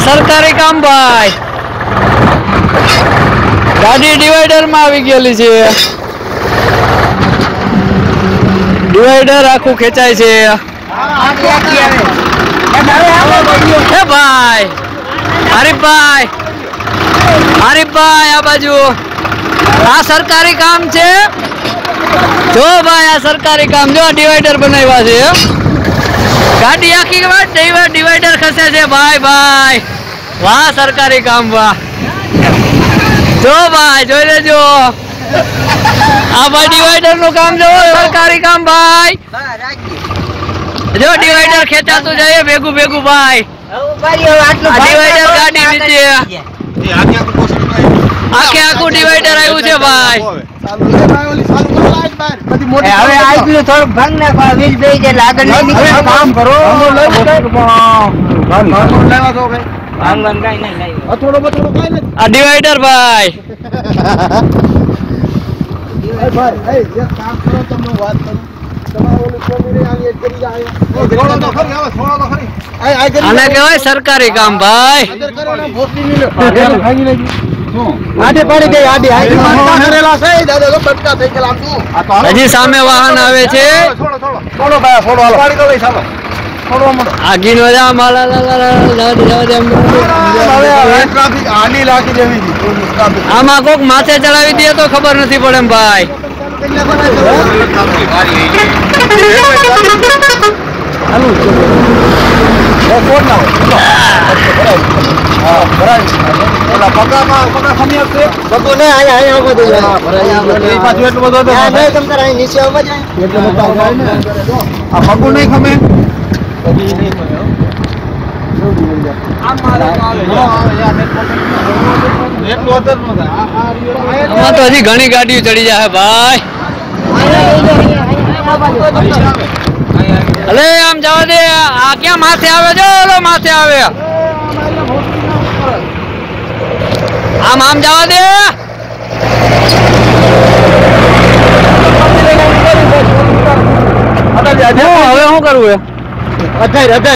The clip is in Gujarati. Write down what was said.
સરકારી કામ ભાઈ. ગાડી ડિવાઈડરમાં આવી ગયેલી છે. ડિવાઈડર આખું ખેંચાય છે. હે ભાઈ. હરીફભાઈ હરીફભાઈ આ બાજુ. આ સરકારી કામ છે. જો ભાઈ, આ સરકારી કામ જો ડિવાઈડર બનાવ્યા છે. ગાડી આખી વાત ડિવાઈડર ખસે છે. ભાઈ ભાઈ. વાહ સરકારી કામ વાહ. જો ભાઈ જોઈ લેજો. આ ભાઈ ડિવાઈડરનું કામ જો સરકારી કામ ભાઈ. જો ડિવાઈડર ખેંચાતું જાય ભેગું ભેગું ભાઈ. ડિવાઈડર ગાડી નીચે આખે આખું ડિવાઈડર આવ્યું છે ભાઈ? હવે આગલું થોડુંક ભંગ નાખો વીજ બે એટલે આગળ નહીં નીકળે. કામ કરો. ભાંગવાનું કાંઈ નહીં લાવ્યું. આ ડિવાઈડર ભાઈ. આને કહેવાય સરકારી કામ ભાઈ. હજી સામે વાહન આવે છે. આગી નો. આમાં કોક માથે ચડાવી દે તો ખબર નથી પડે એમ ભાઈ. કોણ ના આમાં હજી ઘણી ગાડીઓ ચડી જાય, ભાઈ. અલે, આમ જવા દે. આ ક્યાં માથે આવે? જો માથે આવે. આમ આમ જવા દે. હું હવે શું કરવું